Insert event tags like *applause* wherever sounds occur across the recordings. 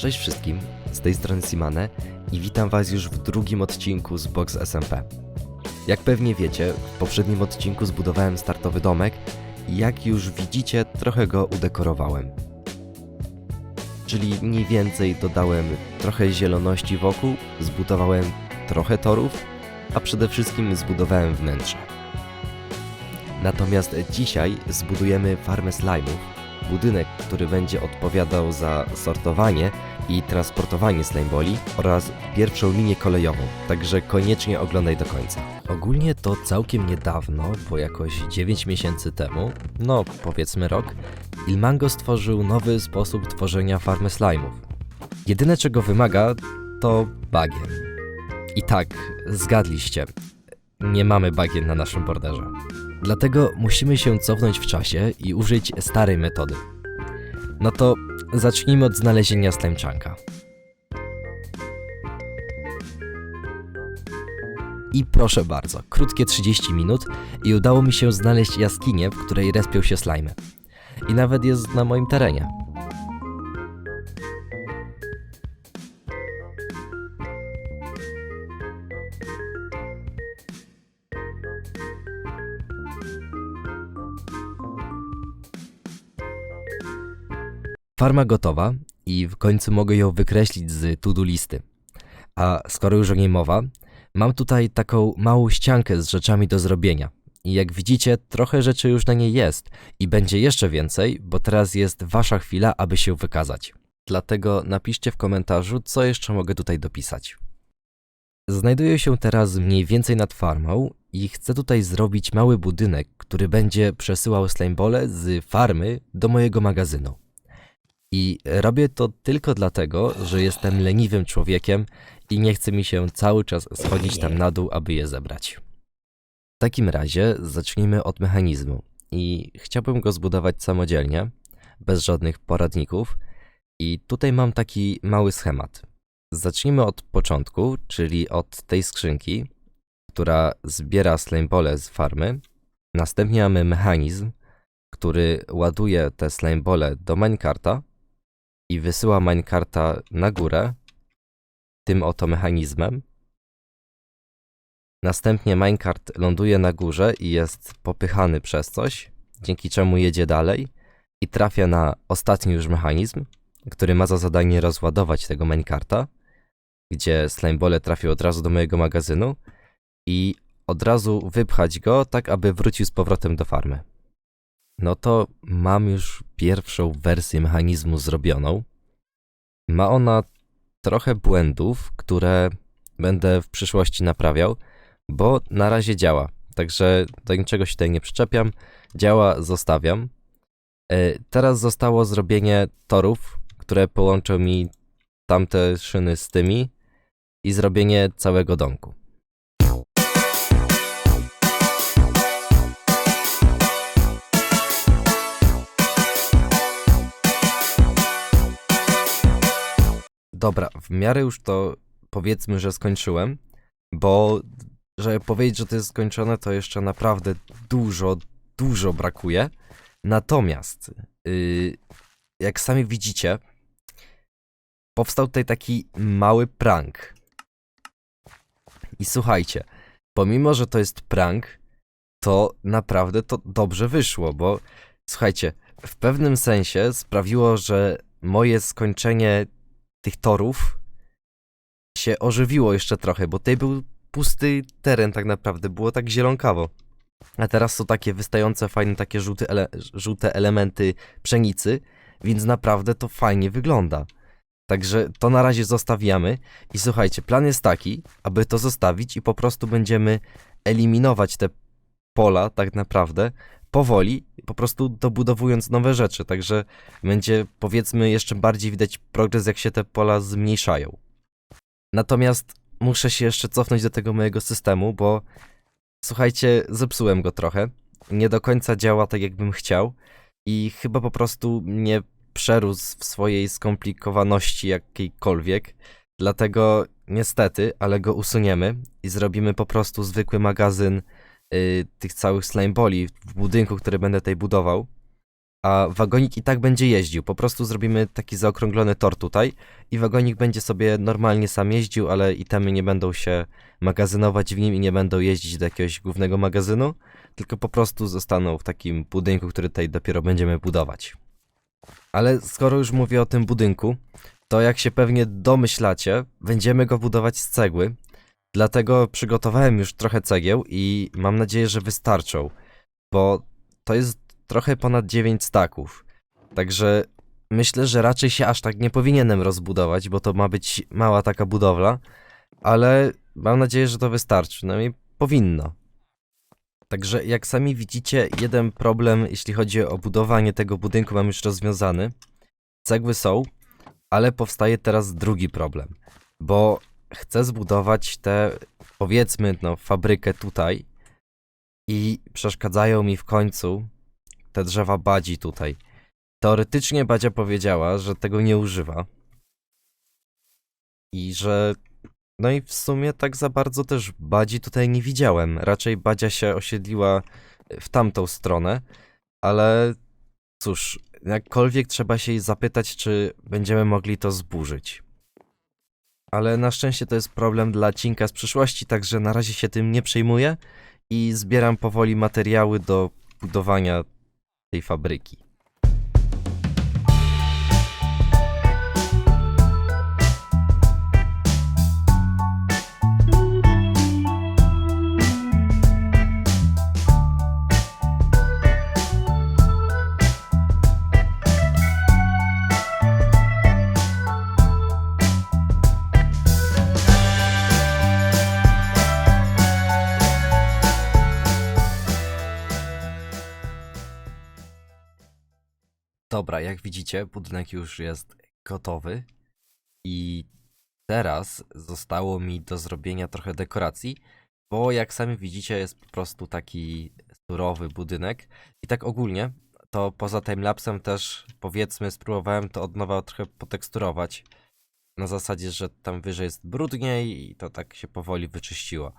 Cześć wszystkim, z tej strony Simane i witam Was już w drugim odcinku z Box SMP. Jak pewnie wiecie, w poprzednim odcinku zbudowałem startowy domek i jak już widzicie, trochę go udekorowałem. Czyli mniej więcej dodałem trochę zieloności wokół, zbudowałem trochę torów, a przede wszystkim zbudowałem wnętrze. Natomiast dzisiaj zbudujemy farmę slime'ów, budynek, który będzie odpowiadał za sortowanie i transportowanie slimeboli oraz pierwszą linię kolejową, także koniecznie oglądaj do końca. Ogólnie to całkiem niedawno, bo jakoś 9 miesięcy temu, no powiedzmy rok, Ilmango stworzył nowy sposób tworzenia farmy slime'ów. Jedyne czego wymaga to bagien. I tak, zgadliście, nie mamy bagien na naszym borderze. Dlatego musimy się cofnąć w czasie i użyć starej metody. No to zacznijmy od znalezienia slimechunka. I proszę bardzo, krótkie 30 minut i udało mi się znaleźć jaskinię, w której respią się slimy. I nawet jest na moim terenie. Farma gotowa i w końcu mogę ją wykreślić z to-do listy. A skoro już o niej mowa, mam tutaj taką małą ściankę z rzeczami do zrobienia. I jak widzicie, trochę rzeczy już na niej jest i będzie jeszcze więcej, bo teraz jest wasza chwila, aby się wykazać. Dlatego napiszcie w komentarzu, co jeszcze mogę tutaj dopisać. Znajduję się teraz mniej więcej nad farmą i chcę tutaj zrobić mały budynek, który będzie przesyłał slimebole z farmy do mojego magazynu. I robię to tylko dlatego, że jestem leniwym człowiekiem i nie chce mi się cały czas schodzić tam na dół, aby je zebrać. W takim razie zacznijmy od mechanizmu. I chciałbym go zbudować samodzielnie, bez żadnych poradników. I tutaj mam taki mały schemat. Zacznijmy od początku, czyli od tej skrzynki, która zbiera slimebole z farmy. Następnie mamy mechanizm, który ładuje te slimebole do minecarta i wysyła minecarta na górę tym oto mechanizmem. Następnie minecart ląduje na górze i jest popychany przez coś, dzięki czemu jedzie dalej i trafia na ostatni już mechanizm, który ma za zadanie rozładować tego minecarta, gdzie slimebole trafią od razu do mojego magazynu i od razu wypchać go, tak aby wrócił z powrotem do farmy. No to mam już pierwszą wersję mechanizmu zrobioną. Ma ona trochę błędów, które będę w przyszłości naprawiał, bo na razie działa. Także do niczego się tutaj nie przyczepiam. Działa, zostawiam. E, Teraz zostało zrobienie torów, które połączą mi tamte szyny z tymi i zrobienie całego domku. Dobra, w miarę już to powiedzmy, że skończyłem, bo żeby powiedzieć, że to jest skończone, to jeszcze naprawdę dużo, dużo brakuje. Natomiast, yy, jak sami widzicie, powstał tutaj taki mały prank. I słuchajcie, pomimo, że to jest prank, to naprawdę to dobrze wyszło, bo słuchajcie, w pewnym sensie sprawiło, że moje skończenie tych torów się ożywiło jeszcze trochę, bo tutaj był pusty teren tak naprawdę, było tak zielonkawo. A teraz są takie wystające, fajne takie żółte, ele żółte elementy pszenicy, więc naprawdę to fajnie wygląda. Także to na razie zostawiamy i słuchajcie, plan jest taki, aby to zostawić i po prostu będziemy eliminować te pola tak naprawdę powoli, po prostu dobudowując nowe rzeczy, także będzie powiedzmy jeszcze bardziej widać progres, jak się te pola zmniejszają. Natomiast muszę się jeszcze cofnąć do tego mojego systemu, bo słuchajcie, zepsułem go trochę. Nie do końca działa tak, jakbym chciał i chyba po prostu nie przerósł w swojej skomplikowaności jakiejkolwiek. Dlatego niestety, ale go usuniemy i zrobimy po prostu zwykły magazyn y, tych całych slimeboli w budynku, który będę tutaj budował. a wagonik i tak będzie jeździł. Po prostu zrobimy taki zaokrąglony tor tutaj i wagonik będzie sobie normalnie sam jeździł, ale itemy nie będą się magazynować w nim i nie będą jeździć do jakiegoś głównego magazynu, tylko po prostu zostaną w takim budynku, który tutaj dopiero będziemy budować. Ale skoro już mówię o tym budynku, to jak się pewnie domyślacie, będziemy go budować z cegły. Dlatego przygotowałem już trochę cegieł i mam nadzieję, że wystarczą, bo to jest trochę ponad 9 staków. Także myślę, że raczej się aż tak nie powinienem rozbudować, bo to ma być mała taka budowla, ale mam nadzieję, że to wystarczy. Przynajmniej powinno. Także jak sami widzicie, jeden problem, jeśli chodzi o budowanie tego budynku, mam już rozwiązany. Cegły są, ale powstaje teraz drugi problem, bo chcę zbudować tę, powiedzmy, no, fabrykę tutaj i przeszkadzają mi w końcu te drzewa badzi tutaj. Teoretycznie Badzia powiedziała, że tego nie używa i że no i w sumie tak za bardzo też Badzi tutaj nie widziałem. Raczej Badzia się osiedliła w tamtą stronę, ale cóż, jakkolwiek trzeba się jej zapytać, czy będziemy mogli to zburzyć. Ale na szczęście to jest problem dla Cinka z przyszłości, także na razie się tym nie przejmuję i zbieram powoli materiały do budowania tej fabryki. Dobra, jak widzicie, budynek już jest gotowy i teraz zostało mi do zrobienia trochę dekoracji, bo jak sami widzicie, jest po prostu taki surowy budynek. I tak ogólnie, to poza timelapsem też powiedzmy spróbowałem to od nowa trochę poteksturować. Na zasadzie, że tam wyżej jest brudniej i to tak się powoli wyczyściło.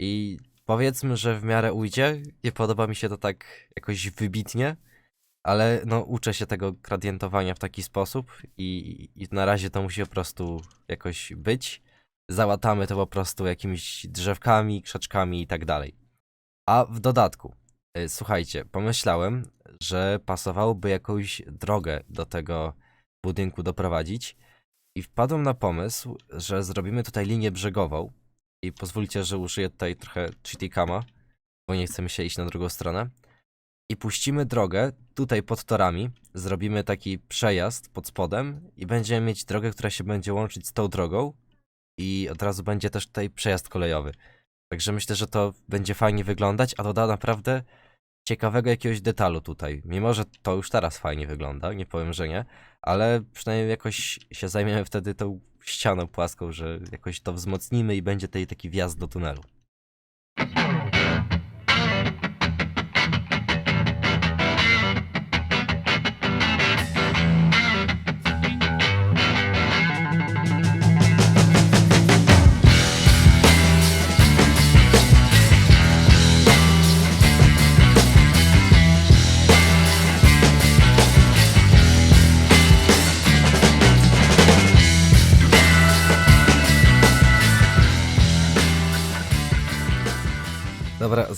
I powiedzmy, że w miarę ujdzie. Nie podoba mi się to tak jakoś wybitnie ale no uczę się tego gradientowania w taki sposób i, i na razie to musi po prostu jakoś być. Załatamy to po prostu jakimiś drzewkami, krzaczkami i tak dalej. A w dodatku, y, słuchajcie, pomyślałem, że pasowałoby jakąś drogę do tego budynku doprowadzić i wpadłem na pomysł, że zrobimy tutaj linię brzegową i pozwólcie, że użyję tutaj trochę cheatikama, bo nie chcemy się iść na drugą stronę i puścimy drogę tutaj pod torami. Zrobimy taki przejazd pod spodem i będziemy mieć drogę, która się będzie łączyć z tą drogą i od razu będzie też tutaj przejazd kolejowy. Także myślę, że to będzie fajnie wyglądać, a doda naprawdę ciekawego jakiegoś detalu tutaj. Mimo, że to już teraz fajnie wygląda, nie powiem, że nie, ale przynajmniej jakoś się zajmiemy wtedy tą ścianą płaską, że jakoś to wzmocnimy i będzie tutaj taki wjazd do tunelu.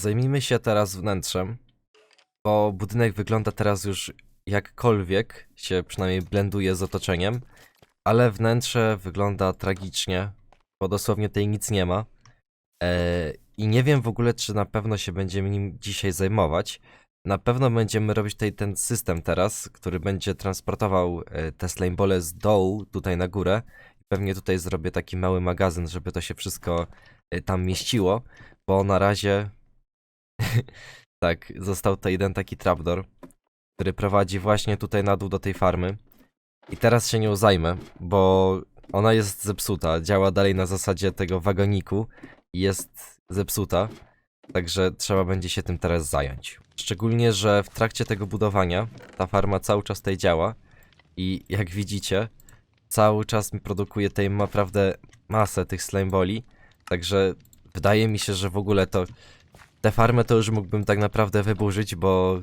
Zajmijmy się teraz wnętrzem, bo budynek wygląda teraz już jakkolwiek się przynajmniej blenduje z otoczeniem, ale wnętrze wygląda tragicznie, bo dosłownie tutaj nic nie ma. Eee, I nie wiem w ogóle, czy na pewno się będziemy nim dzisiaj zajmować. Na pewno będziemy robić tutaj ten system teraz, który będzie transportował e, te slamebole z dołu tutaj na górę. Pewnie tutaj zrobię taki mały magazyn, żeby to się wszystko e, tam mieściło, bo na razie *laughs* tak, został to jeden taki trapdoor, który prowadzi właśnie tutaj na dół do tej farmy. I teraz się nią zajmę, bo ona jest zepsuta. Działa dalej na zasadzie tego wagoniku i jest zepsuta. Także trzeba będzie się tym teraz zająć. Szczególnie, że w trakcie tego budowania ta farma cały czas tutaj działa i jak widzicie, cały czas mi produkuje tej naprawdę masę tych slimeboli. Także wydaje mi się, że w ogóle to tę farmę to już mógłbym tak naprawdę wyburzyć, bo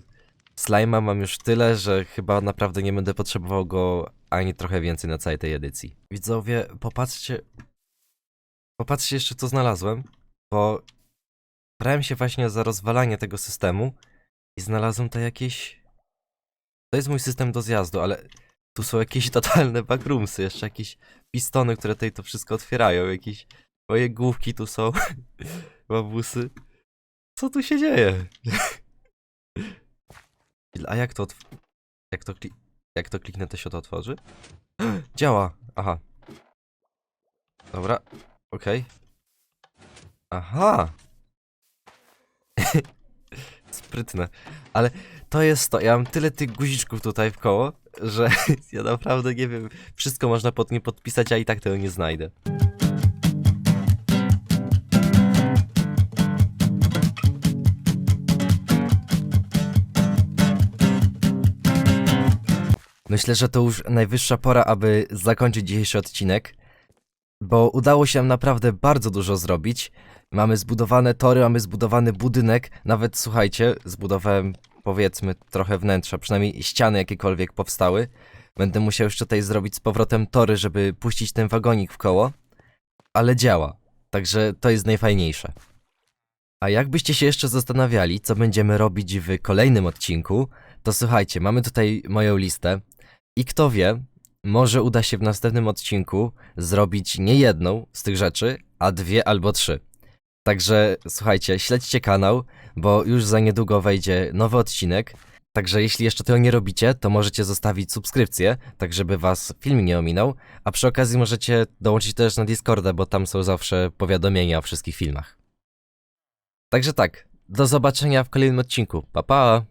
Slima mam już tyle, że chyba naprawdę nie będę potrzebował go ani trochę więcej na całej tej edycji. Widzowie, popatrzcie. Popatrzcie jeszcze co znalazłem, bo brałem się właśnie za rozwalanie tego systemu i znalazłem to jakieś. To jest mój system do zjazdu, ale tu są jakieś *laughs* totalne backroomsy, jeszcze jakieś pistony, które tutaj to wszystko otwierają, jakieś moje główki tu są, *laughs* babusy. Co tu się dzieje? *laughs* A jak to jak to jak to kliknę, to się to otworzy? *gasps* Działa! Aha. Dobra, okej. Aha! *laughs* Sprytne. Ale to jest to, ja mam tyle tych guziczków tutaj w koło, że *laughs* ja naprawdę nie wiem, wszystko można pod nie podpisać, a i tak tego nie znajdę. Myślę, że to już najwyższa pora, aby zakończyć dzisiejszy odcinek, bo udało się nam naprawdę bardzo dużo zrobić. Mamy zbudowane tory, mamy zbudowany budynek, nawet słuchajcie, zbudowałem powiedzmy trochę wnętrza, przynajmniej ściany jakiekolwiek powstały. Będę musiał jeszcze tutaj zrobić z powrotem tory, żeby puścić ten wagonik w koło, ale działa, także to jest najfajniejsze. A jakbyście się jeszcze zastanawiali, co będziemy robić w kolejnym odcinku, to słuchajcie, mamy tutaj moją listę i kto wie, może uda się w następnym odcinku zrobić nie jedną z tych rzeczy, a dwie albo trzy. Także słuchajcie, śledźcie kanał, bo już za niedługo wejdzie nowy odcinek. Także jeśli jeszcze tego nie robicie, to możecie zostawić subskrypcję, tak żeby was film nie ominął, a przy okazji możecie dołączyć też na Discorda, bo tam są zawsze powiadomienia o wszystkich filmach. Także tak, do zobaczenia w kolejnym odcinku. Pa pa!